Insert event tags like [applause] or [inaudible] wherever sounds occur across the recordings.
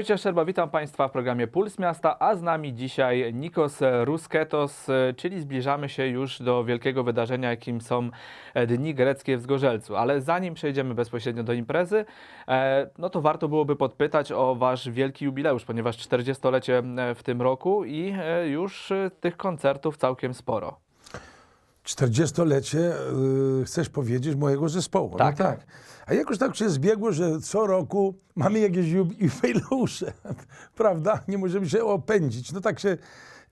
Wojciech Szerba, witam Państwa w programie Puls Miasta, a z nami dzisiaj Nikos Rusketos, czyli zbliżamy się już do wielkiego wydarzenia, jakim są Dni Greckie w Zgorzelcu. Ale zanim przejdziemy bezpośrednio do imprezy, e, no to warto byłoby podpytać o Wasz wielki jubileusz, ponieważ 40-lecie w tym roku i e, już e, tych koncertów całkiem sporo. 40-lecie y, chcesz powiedzieć mojego zespołu. Tak, no tak. A jakoś tak się zbiegło, że co roku mamy jakieś jub- [laughs] jubileusze, prawda? Nie możemy się opędzić. No tak się,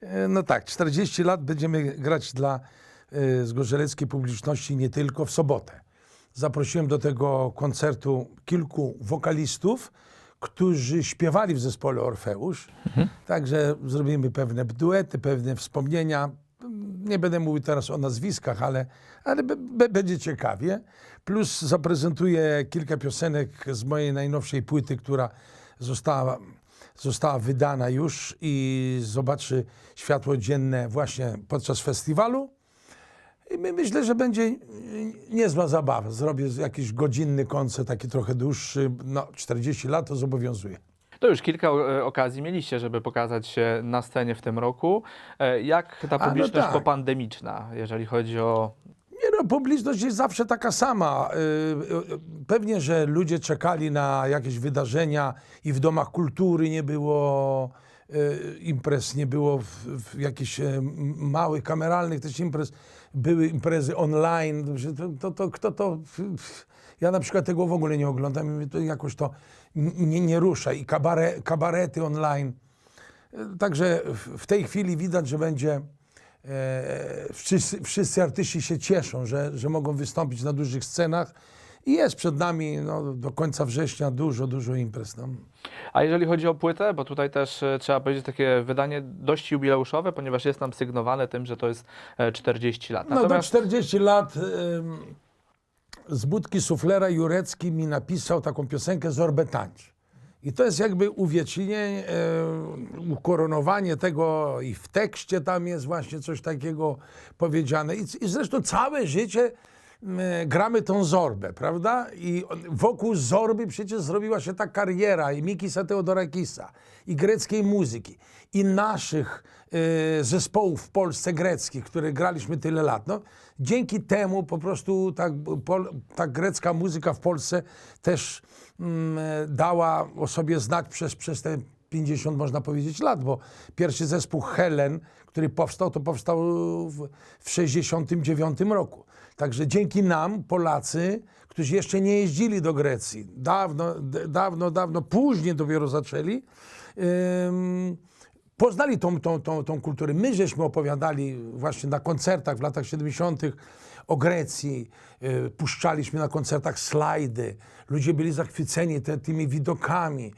e, no tak, 40 lat będziemy grać dla e, zgorzeleckiej publiczności nie tylko w sobotę. Zaprosiłem do tego koncertu kilku wokalistów, którzy śpiewali w zespole Orfeusz. Także zrobimy pewne duety, pewne wspomnienia. Nie będę mówił teraz o nazwiskach, ale, ale będzie ciekawie. Plus zaprezentuję kilka piosenek z mojej najnowszej płyty, która została, została wydana już i zobaczy światło dzienne właśnie podczas festiwalu. I my myślę, że będzie niezła zabawa. Zrobię jakiś godzinny koncert, taki trochę dłuższy. No, 40 lat to zobowiązuje. To już kilka e, okazji mieliście, żeby pokazać się na scenie w tym roku. E, Jak ta no publiczność tak. popandemiczna, jeżeli chodzi o Nie no, publiczność jest zawsze taka sama. Y, Pewnie, że ludzie czekali na jakieś wydarzenia i w domach kultury nie było imprez, nie było w, w jakichś małych, kameralnych też imprez. Były imprezy online. To, to, kto to... Ja na przykład tego w ogóle nie oglądam i to jakoś to nie, nie rusza. I kabare, kabarety online. Także w- tej chwili widać, że będzie e, wszyscy, wszyscy artyści się cieszą, że, że mogą wystąpić na dużych scenach i jest przed nami no, do końca września dużo, dużo imprez. No. A jeżeli chodzi o płytę, bo tutaj też e, trzeba powiedzieć takie wydanie dość jubileuszowe, ponieważ jest nam sygnowane tym, że to jest e, 40 lat. No do Natomiast 40 lat z budki suflera Jurecki mi napisał taką piosenkę Zorbę tańcz. I to jest jakby uwiecznienie, e, ukoronowanie tego i w tekście tam jest właśnie coś takiego powiedziane. I, i zresztą całe życie gramy tą Zorbę, prawda? I wokół Zorby przecież zrobiła się ta kariera i Mikisa Teodorakisa, i greckiej muzyki, i naszych e, zespołów w Polsce greckich, które graliśmy tyle lat. No, dzięki temu po prostu tak, pol, ta grecka muzyka w Polsce też dała o sobie znać przez, przez te 50, można powiedzieć, lat, bo pierwszy zespół Helen, który powstał, to powstał w, w 69 roku. Także dzięki nam, Polacy, którzy jeszcze nie jeździli do Grecji, dawno, dawno, dawno, później dopiero zaczęli, poznali tą, tą, tą, tą kulturę. My żeśmy opowiadali właśnie na koncertach w latach 70. o Grecji, y, puszczaliśmy na koncertach slajdy. Ludzie byli zachwyceni te, tymi widokami,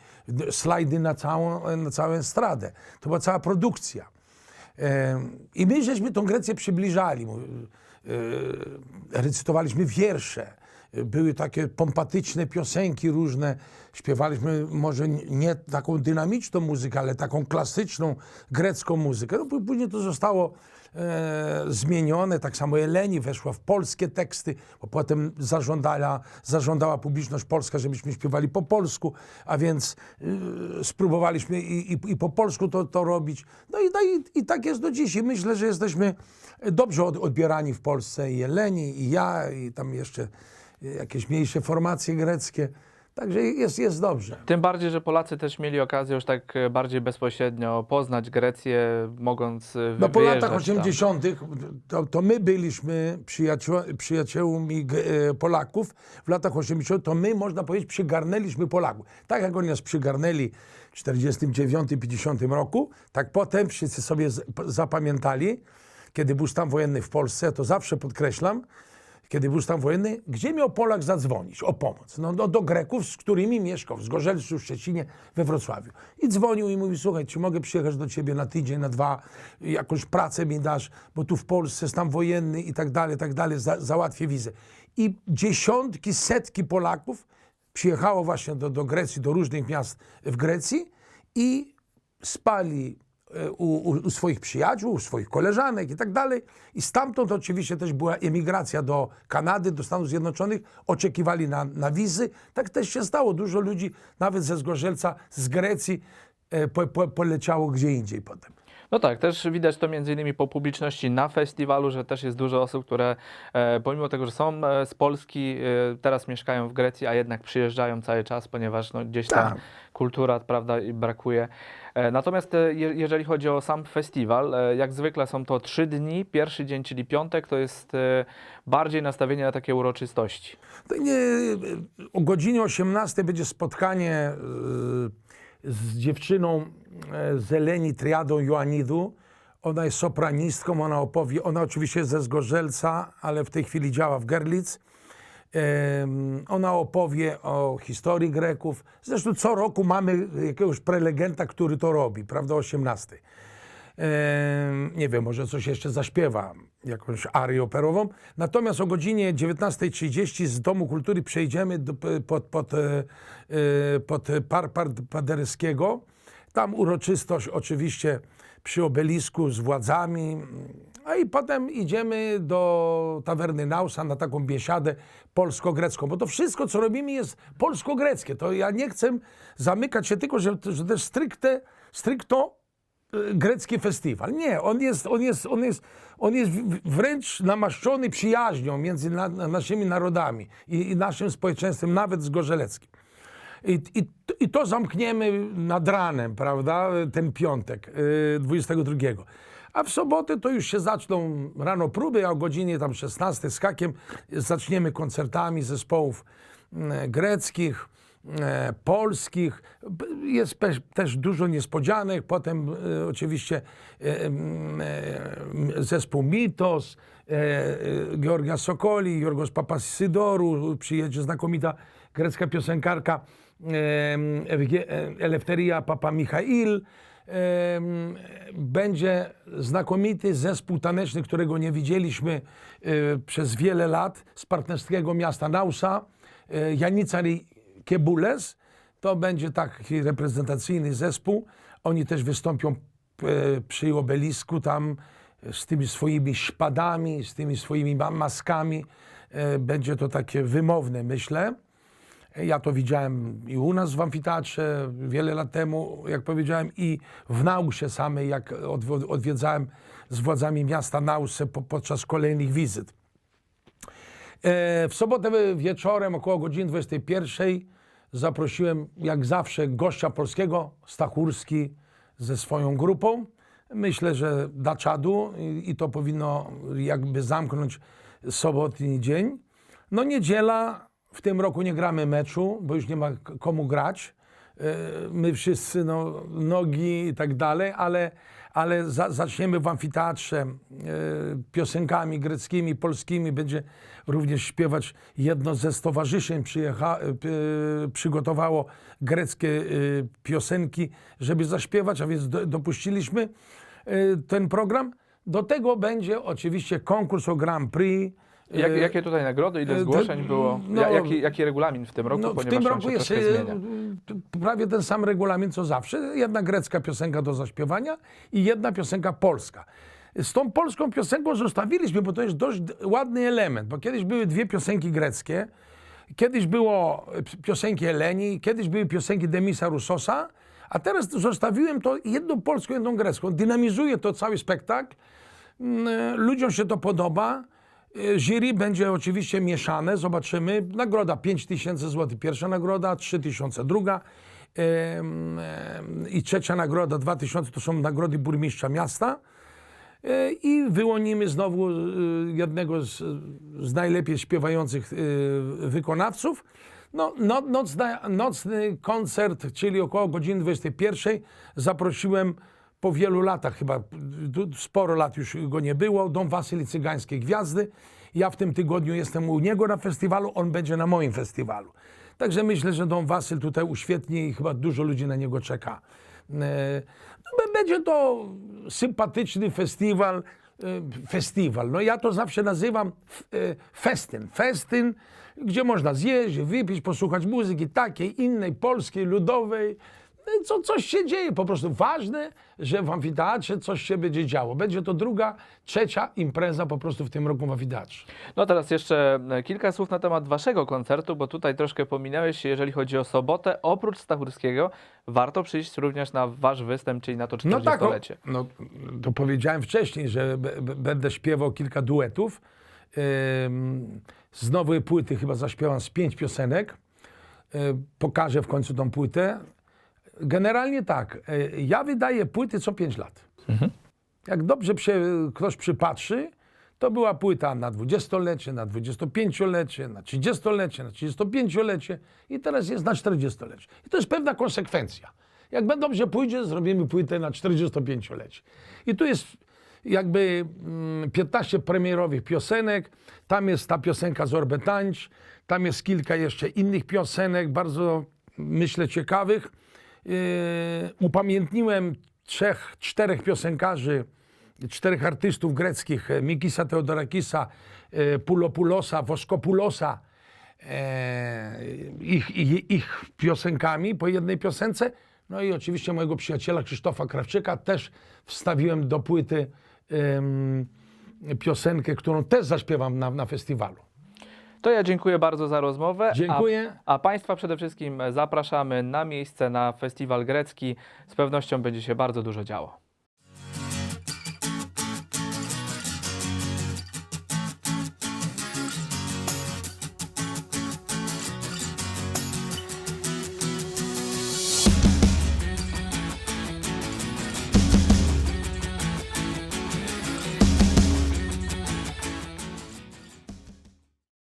slajdy na całą, na całą estradę. To była cała produkcja. I my żeśmy tą Grecję przybliżali. E, Recytowaliśmy wiersze. Były takie pompatyczne piosenki różne. Śpiewaliśmy może nie taką dynamiczną muzykę, ale taką klasyczną grecką muzykę. No, pó- później to zostało e, zmienione. Tak samo Eleni weszła w polskie teksty, bo potem zażądała, zażądała publiczność polska, żebyśmy śpiewali po polsku, a więc y, spróbowaliśmy i, i, i po polsku to, to robić. No, i, no i, i tak jest do dziś. I myślę, że jesteśmy dobrze od, odbierani w Polsce i Eleni, i ja, i tam jeszcze jakieś mniejsze formacje greckie. Także jest, jest dobrze. tym bardziej, że Polacy też mieli okazję już tak e, bardziej bezpośrednio poznać Grecję, mogąc e, No po latach tam. 80. To, to my byliśmy przyjaciół, przyjaciółmi e, Polaków. W latach 80. to my, można powiedzieć, przygarnęliśmy Polaków. Tak jak oni nas przygarnęli w 49-50 roku, tak potem wszyscy sobie zapamiętali, kiedy był stan wojenny w Polsce, to zawsze podkreślam, kiedy był stan wojenny, gdzie miał Polak zadzwonić o pomoc? No, do, do Greków, z którymi mieszkał, w Zgorzelcu, w Szczecinie, we Wrocławiu. I dzwonił i mówi, słuchaj, czy mogę przyjechać do ciebie na tydzień, na dwa, jakąś pracę mi dasz, bo tu w Polsce stan wojenny i tak dalej, tak dalej, za, załatwię wizę. I dziesiątki, setki Polaków przyjechało właśnie do, do Grecji, do różnych miast w Grecji i spali u, u, swoich przyjaciół, u swoich koleżanek i tak dalej. I stamtąd oczywiście też była emigracja do Kanady, do Stanów Zjednoczonych. Oczekiwali na, na wizy. Tak też się stało. Dużo ludzi, nawet ze Zgorzelca, z Grecji, e, po, po, poleciało gdzie indziej potem. No tak, też widać to między innymi po publiczności na festiwalu, że też jest dużo osób, które e, pomimo tego, że są e, z Polski, e, teraz mieszkają w Grecji, a jednak przyjeżdżają cały czas, ponieważ no, gdzieś ta Tak. kultura, prawda, brakuje. Natomiast je, jeżeli chodzi o sam festiwal, jak zwykle są to trzy dni. Pierwszy dzień, czyli piątek, to jest bardziej nastawienie na takie uroczystości. To nie, o godzinie 18 będzie spotkanie e, z dziewczyną e, z Eleni Triadą Joanidu. Ona jest sopranistką, ona opowie, ona oczywiście jest ze Zgorzelca, ale w tej chwili działa w Gerlitz. Em, Ona opowie o historii Greków. Zresztą co roku mamy jakiegoś prelegenta, który to robi, prawda, o 18. Nie wiem, może coś jeszcze zaśpiewa, jakąś arię operową. Natomiast o godzinie 19.30 z Domu Kultury przejdziemy do, pod, pod, e, e, pod Par. Tam uroczystość oczywiście przy obelisku z władzami. A i potem idziemy do tawerny Nausa na taką biesiadę polsko-grecką, bo to wszystko, co robimy jest polsko-greckie. To ja nie chcę zamykać się tylko, że, że jest stricte, stricto grecki festiwal. Nie, on jest, on jest, on jest, on jest wręcz namaszczony przyjaźnią między na, na naszymi narodami i, i naszym społeczeństwem, nawet zgorzeleckim. I, i, I to zamkniemy nad ranem, prawda, ten piątek, yy, 22. A w sobotę to już się zaczną rano próby, a o godzinie tam 16 z hakiem zaczniemy koncertami zespołów mm, greckich, e, polskich. B- Jest też dużo niespodzianek. Potem e, oczywiście e, e, zespół Mitos, e, e, Georgia Sokoli, Jorgos Papasydoru, przyjedzie znakomita grecka piosenkarka e, Eleftheria Papa Michail. Będzie znakomity zespół taneczny, którego nie widzieliśmy e, przez wiele lat z partnerskiego miasta Nausa, e, Janicari Kebules. To będzie taki reprezentacyjny zespół. Oni też wystąpią e, przy obelisku tam e, z tymi swoimi szpadami, z tymi swoimi ma- maskami. E, Będzie to takie wymowne, myślę. Ja to widziałem i u nas w amfiteatrze wiele lat temu, jak powiedziałem, i w Nausie samej, jak odwiedzałem z władzami miasta Nausę po, podczas kolejnych wizyt. E, W sobotę wieczorem około godziny 21 zaprosiłem jak zawsze gościa polskiego, Stachurski ze swoją grupą. Myślę, że da czadu i, to powinno jakby zamknąć sobotni dzień. No niedziela, w tym roku nie gramy meczu, bo już nie ma komu grać. E, My wszyscy, no, nogi i tak dalej, ale, ale za, zaczniemy w amfiteatrze e, piosenkami greckimi, polskimi. Będzie również śpiewać jedno ze stowarzyszeń, przyjecha, e, p- przygotowało greckie e, piosenki, żeby zaśpiewać, a więc do, dopuściliśmy e, ten program. Do tego będzie oczywiście konkurs o Grand Prix. Jak, E, jakie tutaj nagrody, ile e, zgłoszeń było? no- Ja- jaki, jaki regulamin w tym roku? No, w tym roku jest e, prawie ten sam regulamin co zawsze. Jedna grecka piosenka do zaśpiewania i jedna piosenka polska. Z tą polską piosenką zostawiliśmy, bo to jest dość ładny element, bo kiedyś były dwie piosenki greckie, kiedyś było piosenki Eleni, kiedyś były piosenki Demisa Russosa, a teraz zostawiłem to jedną polską, jedną grecką. Dynamizuje to cały spektakl. Mm, Ludziom się to podoba. Y, Jury będzie oczywiście mieszane, zobaczymy. Nagroda 5 tysięcy złotych, pierwsza nagroda, 3 tysiące druga. Em, em, I trzecia nagroda, 2 tysiące, to są nagrody burmistrza miasta. Y, I wyłonimy znowu y, jednego z, z najlepiej śpiewających wykonawców. No, no, nocny koncert, czyli około godziny 21, zaprosiłem po wielu latach, chyba sporo lat już go nie było, Dom Wasyli Cygańskiej Gwiazdy. Ja w tym tygodniu jestem u niego na festiwalu, on będzie na moim festiwalu. Także myślę, że Dom Wasyl tutaj uświetni i chyba dużo ludzi na niego czeka. E, No, będzie to sympatyczny festiwal. e, Festiwal. No ja to zawsze nazywam e, festyn. Festyn, gdzie można zjeść, wypić, posłuchać muzyki takiej, innej, polskiej, ludowej. No co, coś się dzieje, po prostu ważne, że w amfiteatrze coś się będzie działo. Będzie to druga, trzecia impreza po prostu w tym roku w amfiteatrze. No teraz jeszcze e, kilka słów na temat waszego koncertu, bo tutaj troszkę pominęłeś się, jeżeli chodzi o sobotę. Oprócz Stachurskiego warto przyjść również na wasz występ, czyli na to No tak, o, 40-lecie. no, to powiedziałem wcześniej, że będę śpiewał kilka duetów. Z nowej płyty chyba zaśpiewam z pięć piosenek. Y, Pokażę w końcu tą płytę. Generalnie tak, y, ja wydaję płyty co pięć lat. Jak dobrze się ktoś przypatrzy, to była płyta na 20-lecie, na 25-lecie, na 30-lecie, na 35-lecie i teraz jest na 40-lecie. I to jest pewna konsekwencja. Jak będą dobrze pójdzie, zrobimy płytę na 45-lecie. I tu jest jakby mm, 15 premierowych piosenek, tam jest ta piosenka z Orbetańcz, tam jest kilka jeszcze innych piosenek, bardzo myślę ciekawych. Yy, upamiętniłem trzech, czterech piosenkarzy, czterech artystów greckich, e, Mikisa Teodorakisa, e, Pulopulosa, Woskopulosa, e, ich, ich, ich piosenkami po jednej piosence. No i oczywiście mojego przyjaciela Krzysztofa Krawczyka też wstawiłem do płyty piosenkę, którą też zaśpiewam na, na festiwalu. To ja dziękuję bardzo za rozmowę. Dziękuję. A, a Państwa przede wszystkim zapraszamy na miejsce na festiwal grecki. Z pewnością będzie się bardzo dużo działo.